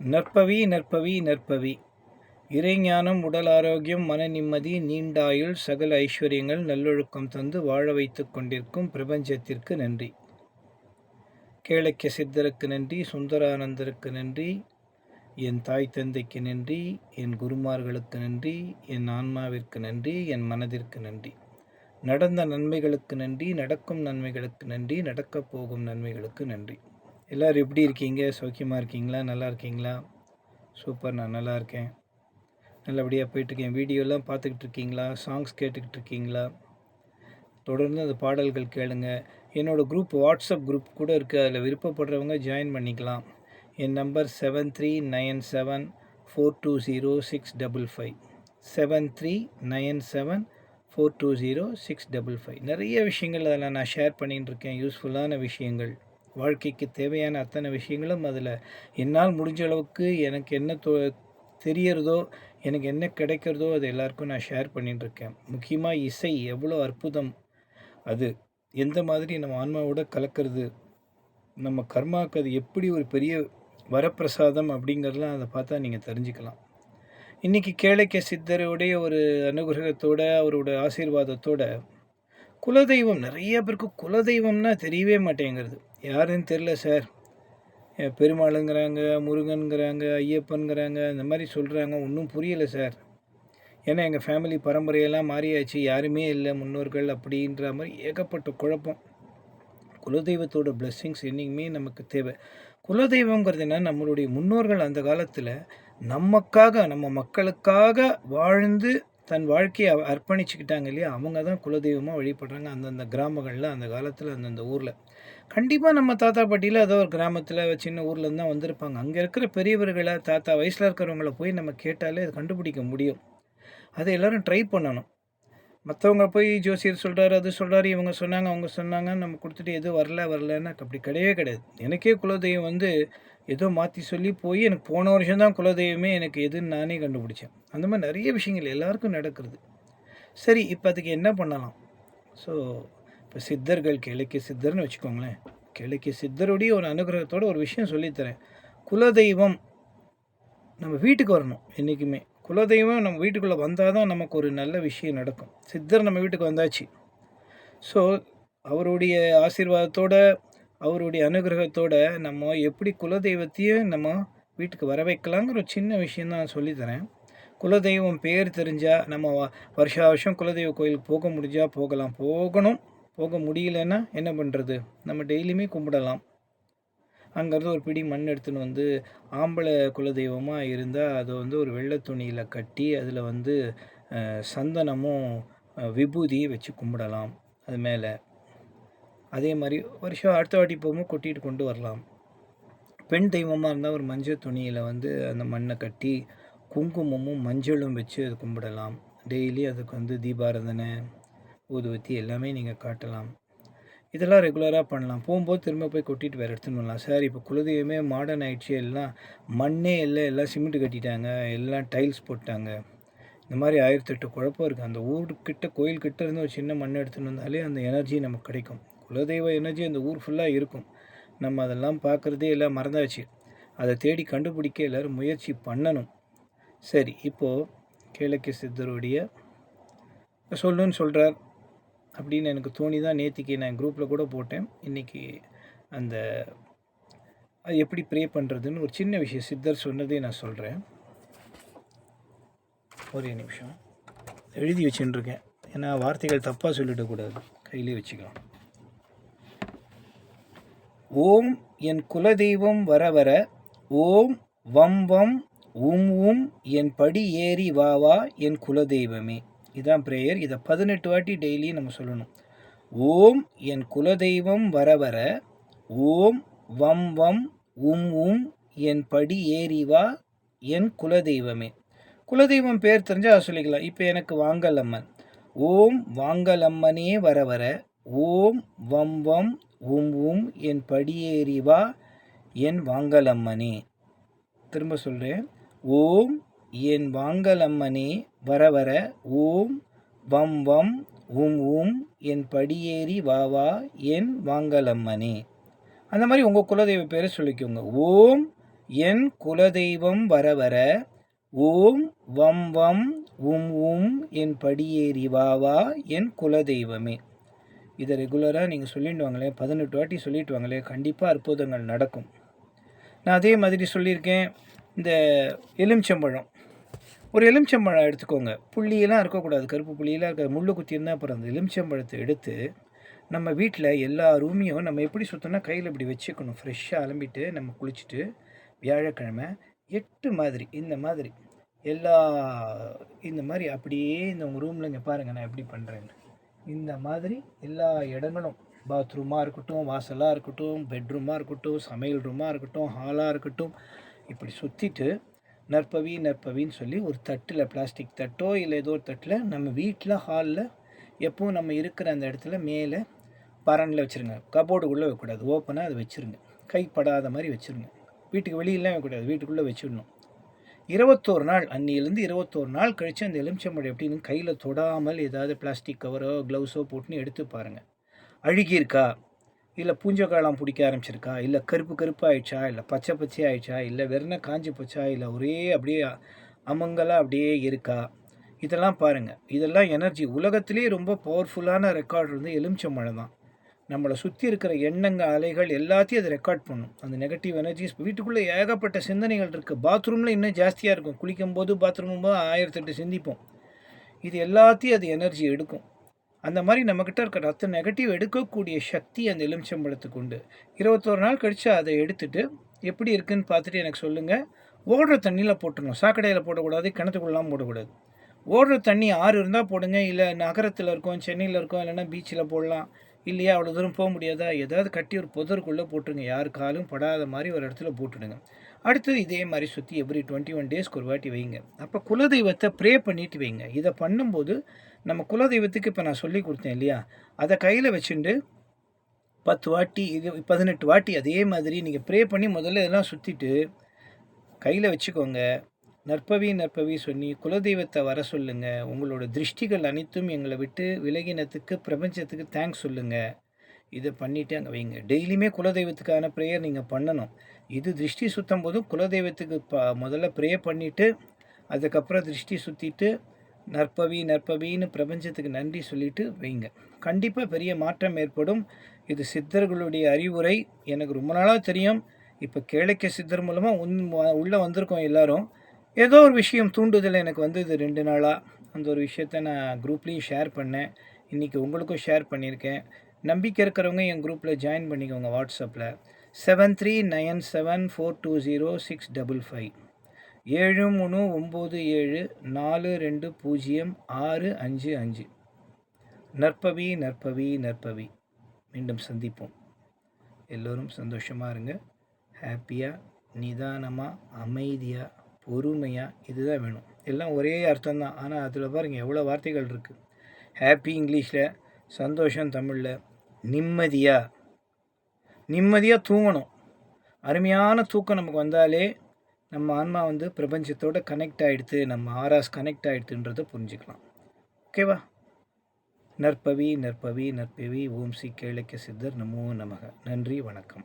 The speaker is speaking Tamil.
நற்பவி நற்பவி நற்பவி. இறைஞானம் உடல் ஆரோக்கியம் மன நிம்மதி நீண்டாயுள் சகல ஐஸ்வர்யங்கள் நல்லொழுக்கம் தந்து வாழ வைத்து கொண்டிருக்கும் பிரபஞ்சத்திற்கு நன்றி. கேளக்கிய சித்தருக்கு நன்றி சுந்தரானந்தருக்கு நன்றி என் தாய் தந்தைக்கு நன்றி என் குருமார்களுக்கு நன்றி என் ஆன்மாவிற்கு நன்றி என் மனதிற்கு நன்றி. நடந்த நன்மைகளுக்கு நன்றி நடக்கும் நன்மைகளுக்கு நன்றி நடக்கப் போகும் நன்மைகளுக்கு நன்றி. எல்லோரும் எப்படி இருக்கீங்க? சௌக்கியமாக இருக்கீங்களா? நல்லா இருக்கீங்களா? சூப்பர் நான் நல்லா இருக்கேன். நல்லபடியாக போயிட்டுருக்கேன் வீடியோலாம் பார்த்துக்கிட்டு இருக்கீங்களா? சாங்ஸ் கேட்டுக்கிட்டு இருக்கீங்களா? தொடர்ந்து அந்த பாடல்கள் கேளுங்க. என்னோடய குரூப் வாட்ஸ்அப் குரூப் கூட இருக்குது அதில் விருப்பப்படுறவங்க ஜாயின் பண்ணிக்கலாம். என் number seven three nine seven four two zero six double five seven three nine seven four two zero six double five நிறைய விஷயங்கள் அதில் நான் ஷேர் பண்ணிகிட்டு இருக்கேன். யூஸ்ஃபுல்லான விஷயங்கள். வாழ்க்கைக்கு தேவையான அத்தனை விஷயங்களும் அதில். என்னால் முடிஞ்ச அளவுக்கு எனக்கு என்ன தோ தெரியறதோ எனக்கு என்ன கிடைக்கிறதோ அது எல்லாருக்கும் நான் ஷேர் பண்ணிட்டுருக்கேன். முக்கியமாக இசை எவ்வளோ அற்புதம் அது. எந்த மாதிரி நம்ம ஆன்மாவோட கலக்கிறது. நம்ம கர்மாவுக்கு அது எப்படி ஒரு பெரிய வரப்பிரசாதம் அப்படிங்கிறதெல்லாம் அதை பார்த்தா நீங்கள் தெரிஞ்சுக்கலாம். இன்றைக்கி கேளைக்க சித்தருடைய ஒரு அனுகிரகத்தோட அவரோட ஆசீர்வாதத்தோட குலதெய்வம் நிறைய பேருக்கு குலதெய்வம்னா தெரியவே மாட்டேங்கிறது. யாருன்னு தெரில சார். பெருமாளுங்கிறாங்க முருகனுங்கிறாங்க ஐயப்பனுங்கிறாங்க இந்த மாதிரி சொல்கிறாங்க ஒன்றும் புரியலை சார். ஏன்னா எங்கள் ஃபேமிலி பரம்பரையெல்லாம் மாறியாச்சு. யாருமே இல்லை முன்னோர்கள் அப்படின்ற மாதிரி ஏகப்பட்ட குழப்பம். குலதெய்வத்தோட பிளெஸ்ஸிங்ஸ் என்றைக்குமே நமக்கு தேவை. குலதெய்வங்கிறது என்ன நம்மளுடைய முன்னோர்கள் அந்த காலத்தில் நமக்காக நம்ம மக்களுக்காக வாழ்ந்து தன் வாழ்க்கையை அர்ப்பணிச்சுக்கிட்டாங்க இல்லையா? அவங்க தான் குலதெய்வமாக வழிபடுறாங்க அந்தந்த கிராமங்களில் அந்த காலத்தில் அந்தந்த ஊரில். கண்டிப்பாக நம்ம தாத்தா பாட்டியில் ஏதோ ஒரு கிராமத்தில் சின்ன ஊரில் தான் வந்திருப்பாங்க. அங்கே இருக்கிற பெரியவர்களை தாத்தா வயசில் இருக்கிறவங்கள போய் நம்ம கேட்டாலே அது கண்டுபிடிக்க முடியும். அதை எல்லோரும் ட்ரை பண்ணணும். மற்றவங்க போய் ஜோசியர் சொல்கிறாரு அது சொல்கிறாரு இவங்க சொன்னாங்க அவங்க சொன்னாங்க நம்ம கொடுத்துட்டு எதுவும் வரல வரலன்னு அப்படி கிடையவே கிடையாது. எனக்கே குலதெய்வம் வந்து ஏதோ மாற்றி சொல்லி போய் எனக்கு போன வருஷம் தான் குலதெய்வமே எனக்கு எதுன்னு நானே கண்டுபிடிச்சேன். அந்த மாதிரி நிறைய விஷயங்கள் எல்லாருக்கும் நடக்கிறது. சரி இப்போ அதுக்கு என்ன பண்ணலாம்? ஸோ இப்போ சித்தர்கள் கிழக்கிய சித்தர்னு வச்சுக்கோங்களேன். கிழக்கிய சித்தருடைய ஒரு அனுகிரகத்தோட ஒரு விஷயம் சொல்லித்தரேன். குலதெய்வம் நம்ம வீட்டுக்கு வரணும் என்றைக்குமே குலதெய்வம் நம்ம வீட்டுக்குள்ளே வந்தால் தான் நமக்கு ஒரு நல்ல விஷயம் நடக்கும். சித்தர் நம்ம வீட்டுக்கு வந்தாச்சு. ஸோ அவருடைய ஆசீர்வாதத்தோட அவருடைய அனுகிரகத்தோட நம்ம எப்படி குலதெய்வத்தையும் நம்ம வீட்டுக்கு வர வைக்கலாங்கிற ஒரு சின்ன விஷயம் தான் சொல்லித்தரேன் குலதெய்வம் பேர் தெரிஞ்சால் நம்ம வருஷா வருஷம் குலதெய்வ கோயிலுக்கு போக முடிஞ்சால் போகலாம். போகணும். போக முடியலன்னா என்ன பண்ணுறது நம்ம டெய்லியுமே கும்பிடலாம். அங்கேருந்து ஒரு பிடி மண் எடுத்துன்னு வந்து ஆம்பளை குலதெய்வமாக இருந்தால் அதை வந்து ஒரு வெள்ளை துணியில் கட்டி அதில் வந்து சந்தனமும் விபூதியை வச்சு கும்பிடலாம் அது மேலே. அதே மாதிரி வருஷம் அடுத்த வாட்டி போகும்போது கொட்டிட்டு கொண்டு வரலாம். பெண் தெய்வமாக இருந்தால் ஒரு மஞ்சள் துணியில் வந்து அந்த மண்ணை கட்டி குங்குமமும் மஞ்சளும் வச்சு அது கும்பிடலாம். டெய்லி அதுக்கு வந்து தீபாரதனை ஊதுவத்தி எல்லாமே நீங்கள் காட்டலாம். இதெல்லாம் ரெகுலராக பண்ணலாம். போகும்போது திரும்ப போய் கொட்டிட்டு வேறு எடுத்துன்னு வரலாம் சார் இப்போ குலதெய்வமே மாடர்ன் ஆகிடுச்சு எல்லாம் மண்ணே இல்லை. எல்லாம் சிமெண்ட் கட்டிட்டாங்க. எல்லாம் டைல்ஸ் போட்டாங்க. இந்த மாதிரி ஆயிரத்தெட்டு குழப்பம் இருக்குது அந்த ஊர்கிட்ட கோயில்கிட்ட இருந்து ஒரு சின்ன மண் எடுத்துன்னு வந்தாலே அந்த எனர்ஜி நமக்கு கிடைக்கும். குலதெய்வ எனர்ஜி அந்த ஊர் ஃபுல்லாக இருக்கும். நம்ம அதெல்லாம் பார்க்குறதே எல்லாம் மறந்தாச்சு. அதை தேடி கண்டுபிடிக்க எல்லோரும் முயற்சி பண்ணணும். சரி இப்போது கேளக்கிய சித்தருடைய சொல்லுன்னு சொல்கிறார் அப்படின்னு எனக்கு தோணி தான் நேற்றுக்கு நான் குரூப்பில் கூட போட்டேன். இன்றைக்கி அந்த அது எப்படி ப்ரே பண்ணுறதுன்னு ஒரு சின்ன விஷயம் சித்தர் சொன்னதே நான் சொல்கிறேன் ஒரே நிமிஷம். எழுதி வச்சுட்டுருக்கேன். ஏன்னா வார்த்தைகள் தப்பாக சொல்லிடக்கூடாது. கையிலே வச்சுக்கலாம். ஓம் என் குலதெய்வம் வர வர ஓம் வம் வம் உம் உம் என் படி ஏறி வா வா என் குலதெய்வமே. இதான் ப்ரேயர் இதை பதினெட்டு வாட்டி டெய்லி நம்ம சொல்லணும். ஓம் என் குலதெய்வம் வர வர ஓம் வம் வம் உம் உம் என் படி ஏறிவா என் குலதெய்வமே. குலதெய்வம் பேர் தெரிஞ்சால் சொல்லிக்கலாம். இப்போ எனக்கு வாங்கலம்மன். ஓம் வாங்கலம்மனே வர வர ஓம் வம் வம் உம் உம் என் படியேறிவா என் வாங்கலம்மனே. திரும்ப சொல்கிறேன் ஓம் என் வாங்கலம்மனே வர வர ஓம் வம் வம் உம் ஊம் என் படியேறி வா வா என் வாங்கலம்மனே. அந்த மாதிரி உங்கள் குலதெய்வ பேரை சொல்லிக்கோங்க. ஓம் என் குலதெய்வம் வர வர ஓம் வம் வம் உம் உம் என் படியேறி வா வா என் குலதெய்வமே. இதை ரெகுலராக நீங்கள் சொல்லிட்டு வாங்களே பதினெட்டு வாட்டி சொல்லிட்டு வாங்களே கண்டிப்பாக அற்புதங்கள் நடக்கும். நான் அதே மாதிரி சொல்லியிருக்கேன் இந்த எலுமிச்சம்பழம். ஒரு எலுமிச்சம்பழம் எடுத்துக்கோங்க. புள்ளியெல்லாம் இருக்கக்கூடாது. கருப்பு புள்ளியெல்லாம் இருக்க முள்ளு குத்தி இருந்தால் அப்புறம் அந்த எலுமிச்சம்பழத்தை எடுத்து நம்ம வீட்டில் எல்லா ரூமையும் நம்ம எப்படி சுற்றோம்னா கையில் இப்படி வச்சுக்கணும். ஃப்ரெஷ்ஷாக அலம்பிட்டு நம்ம குளிச்சுட்டு வியாழக்கிழமை எட்டு மாதிரி இந்த மாதிரி எல்லா இந்த மாதிரி அப்படியே இந்த உங்கள் ரூமில் இங்கே பாருங்கள் நான் எப்படி பண்ணுறேன்னு இந்த மாதிரி எல்லா இடங்களும் பாத்ரூமாக இருக்கட்டும் வாசலாக இருக்கட்டும் பெட்ரூமாக இருக்கட்டும் சமையல் ரூமாக இருக்கட்டும் ஹாலாக இருக்கட்டும் இப்படி சுற்றிட்டு நற்பவி நற்பவின்னு சொல்லி ஒரு தட்டில் பிளாஸ்டிக் தட்டோ இல்லை ஏதோ ஒரு தட்டில் நம்ம வீட்டில் ஹாலில் எப்பவும் நம்ம இருக்கிற அந்த இடத்துல மேலே பரனில் வச்சுருங்க. கபோர்டுக்குள்ளே வைக்கக்கூடாது. ஓப்பனாக அதை வச்சுருங்க. கைப்படாத மாதிரி வச்சுருங்க. வீட்டுக்கு வெளியிலாம் வைக்கக்கூடாது. வீட்டுக்குள்ளே வச்சிடணும். இருபத்தோரு நாள் அன்னியிலேருந்து இருபத்தோரு நாள் கழித்து அந்த எலுமிச்சம்பழம் எப்படின்னு கையில் தொடாமல் ஏதாவது பிளாஸ்டிக் கவரோ க்ளவுஸோ போட்டுன்னு எடுத்து பாருங்கள் அழுகியிருக்கா? இல்லை பூஞ்சக்காலம் பிடிக்க ஆரம்பிச்சிருக்கா? இல்லை கருப்பு கருப்பு ஆயிடுச்சா? இல்லை பச்சை பச்சை ஆயிடுச்சா? இல்லை வெறுன காஞ்சி போச்சா? இல்லை ஒரே அப்படியே அமங்கலாக அப்படியே இருக்கா? இதெல்லாம் பாருங்கள் இதெல்லாம் எனர்ஜி. உலகத்திலே ரொம்ப பவர்ஃபுல்லான ரெக்கார்டு வந்து எலுமிச்சம்பழம் தான். நம்மளை சுற்றி இருக்கிற எண்ணங்க அலைகள் எல்லாத்தையும் அதை ரெக்கார்ட் பண்ணும். அந்த நெகட்டிவ் எனர்ஜிஸ் வீட்டுக்குள்ளே ஏகப்பட்ட சிந்தனைகள் இருக்குது பாத்ரூமில் இன்னும் ஜாஸ்தியாக இருக்கும். குளிக்கும் போது பாத்ரூம் போது ஆயிரத்தெட்டு சிந்திப்போம். இது எல்லாத்தையும் அது எனர்ஜி எடுக்கும். அந்த மாதிரி நம்மக்கிட்ட இருக்கிற ரத்த நெகட்டிவ் எடுக்கக்கூடிய சக்தி அந்த எலுமிச்சம்பழத்துக்கு உண்டு. இருபத்தோரு நாள் கழித்து அதை எடுத்துட்டு எப்படி இருக்குன்னு பார்த்துட்டு எனக்கு சொல்லுங்கள் ஓடுற தண்ணியில் போட்டுடணும் சாக்கடையில் போடக்கூடாது கிணத்துக்குள்ளலாம் போடக்கூடாது. ஓடுற தண்ணி ஆறு இருந்தால் போடுங்க. இல்லை நகரத்தில் இருக்கோம் சென்னையில் இருக்கோம் இல்லைன்னா பீச்சில் போடலாம். இல்லையா அவ்வளோ தூரம் போக முடியாதா? ஏதாவது கட்டி ஒரு புதருக்குள்ளே போட்டுருங்க. யார் காலும் படாத மாதிரி ஒரு இடத்துல போட்டுடுங்க. அடுத்தது இதே மாதிரி சுற்றி எவ்ரி டுவெண்ட்டி ஒன் டேஸ்க்கு ஒரு வாட்டி வைங்க. அப்போ குலதெய்வத்தை ப்ரே பண்ணிட்டு வைங்க. இதை பண்ணும்போது நம்ம குலதெய்வத்துக்கு இப்போ நான் சொல்லி கொடுத்தேன் இல்லையா? அதை கையில் வச்சுட்டு பத்து வாட்டி இது பதினெட்டு வாட்டி அதே மாதிரி நீங்கள் ப்ரே பண்ணி முதல்ல இதெல்லாம் சுற்றிட்டு கையில் வச்சுக்கோங்க. நற்பவி நற்பவி சொல்லி குலதெய்வத்தை வர சொல்லுங்கள் உங்களோட திருஷ்டிகள் அனைத்தும் எங்களை விட்டு விலகினத்துக்கு பிரபஞ்சத்துக்கு தேங்க்ஸ் சொல்லுங்கள் இதை பண்ணிவிட்டு அங்கே வைங்க. டெய்லியுமே குலதெய்வத்துக்கான ப்ரேயர் நீங்கள் பண்ணணும். இது திருஷ்டி சுற்றும் போதும் குலதெய்வத்துக்கு ப முதல்ல ப்ரே பண்ணிவிட்டு அதுக்கப்புறம் திருஷ்டி சுற்றிட்டு நற்பவி நற்பவின்னு பிரபஞ்சத்துக்கு நன்றி சொல்லிட்டு வைங்க. கண்டிப்பாக பெரிய மாற்றம் ஏற்படும். இது சித்தர்களுடைய அறிவுரை. எனக்கு ரொம்ப நாளாக தெரியும். இப்போ கேளைக்க சித்தர் மூலமாக உன் உள்ளே வந்திருக்கோம் எல்லாரும். ஏதோ ஒரு விஷயம் தூண்டுதல் எனக்கு வந்தது ரெண்டு நாளாக அந்த ஒரு விஷயத்த நான் குரூப்லேயும் ஷேர் பண்ணேன். இன்றைக்கி உங்களுக்கும் ஷேர் பண்ணியிருக்கேன். நம்பிக்கை இருக்கிறவங்க என் குரூப்பில் ஜாயின் பண்ணிக்கோங்க வாட்ஸ்அப்பில் seven three nine seven four two zero six double five ஏழு மூணு ஒம்பது ஏழு நாலு ரெண்டு பூஜ்ஜியம் ஆறு அஞ்சு அஞ்சு. நற்பவி நற்பவி நற்பவி. மீண்டும் சந்திப்போம். எல்லோரும் சந்தோஷமாக இருங்க. ஹாப்பியாக நிதானமாக அமைதியாக பொறுமையாக இதுதான் வேணும். எல்லாம் ஒரே அர்த்தம் தான் ஆனால் அதில் பாருங்கள் எவ்வளோ வார்த்தைகள் இருக்குது ஹாப்பி இங்கிலீஷில் சந்தோஷம் தமிழில் நிம்மதியாக நிம்மதியாக தூங்கணும். அருமையான தூக்கம் நமக்கு வந்தாலே நம்ம ஆன்மா வந்து பிரபஞ்சத்தோடு கனெக்ட் ஆகிடுது நம்ம ஆராஸ் கனெக்ட் ஆகிடுதுன்றதை புரிஞ்சுக்கலாம். ஓகேவா? நற்பவி நற்பவி நற்பவி ஓம் சி கேளக்க சித்தர் நமோ நமக. நன்றி வணக்கம்.